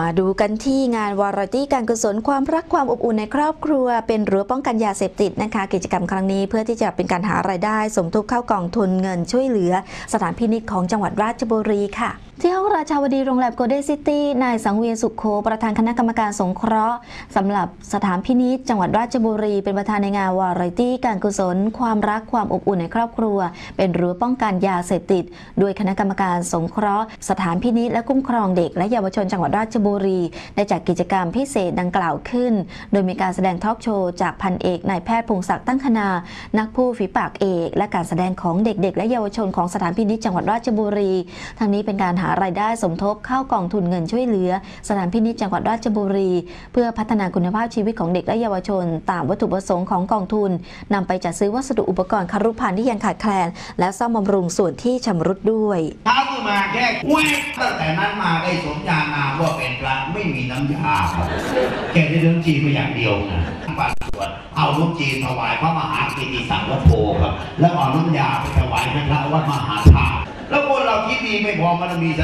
มาดูกันที่งานวาไรตี้การกุศลความรักความอบอุ่นในครอบครัว เป็นรั้วป้องกันยาเสพติดนะคะ กิจกรรมครั้งนี้เพื่อที่จะเป็นการหารายได้ สมทบเข้ากองทุนเงินช่วยเหลือ สถานพินิจของจังหวัดราชบุรีค่ะ ที่ห้องราชาวดีโรงแรมโกลเด้นซิตี้ นายสังเวียนสุขโค ประธานคณะกรรมการสงเคราะห์สำหรับสถานพินิจจังหวัดราชบุรี เป็นประธานในงานวาไรตี้การกุศล ความรักความอบอุ่นในครอบครัว เป็นรั้วป้องกันยาเสพติด โดยคณะกรรมการสงเคราะห์ สถานพินิจและคุ้มครองเด็ก และเยาวชนจังหวัดราชบุรี ได้จัดกิจกรรมพิเศษดังกล่าวขึ้น โดยมีการแสดงทอล์กโชว์จากพันเอกนายแพทย์พงศักดิ์ตั้งคณา นักผู้ฝีปากเอก และการแสดงของเด็กๆ และเยาวชนของสถานพินิจจังหวัดราชบุรี ทั้งนี้เป็นการหารายได้สมทบเข้ากองทุนเงินช่วยเหลือ สถานพินิจจังหวัดราชบุรี เพื่อพัฒนาคุณภาพชีวิตของเด็กและเยาวชน ตามวัตถุประสงค์ของกองทุนนำไปจัดซื้อวัสดุอุปกรณ์คารุภัณฑ์ที่ยังขาดแคลน และซ่อมบำรุงส่วนที่ชำรุดด้วยเท้าขึ้นมาแค่แวกตั้งแต่นั้นมาได้สมญานามว่าเป็นพระไม่มีน้ำยาครับแค่ได้เรื่องจีนมาอย่างเดียวนะปัดสวดเอาลูกจีนถวายพระมหากิติสังฆโพครับแล้วเอาน้ำยาไปถวายพระวัดมหาธาตุ แล้ว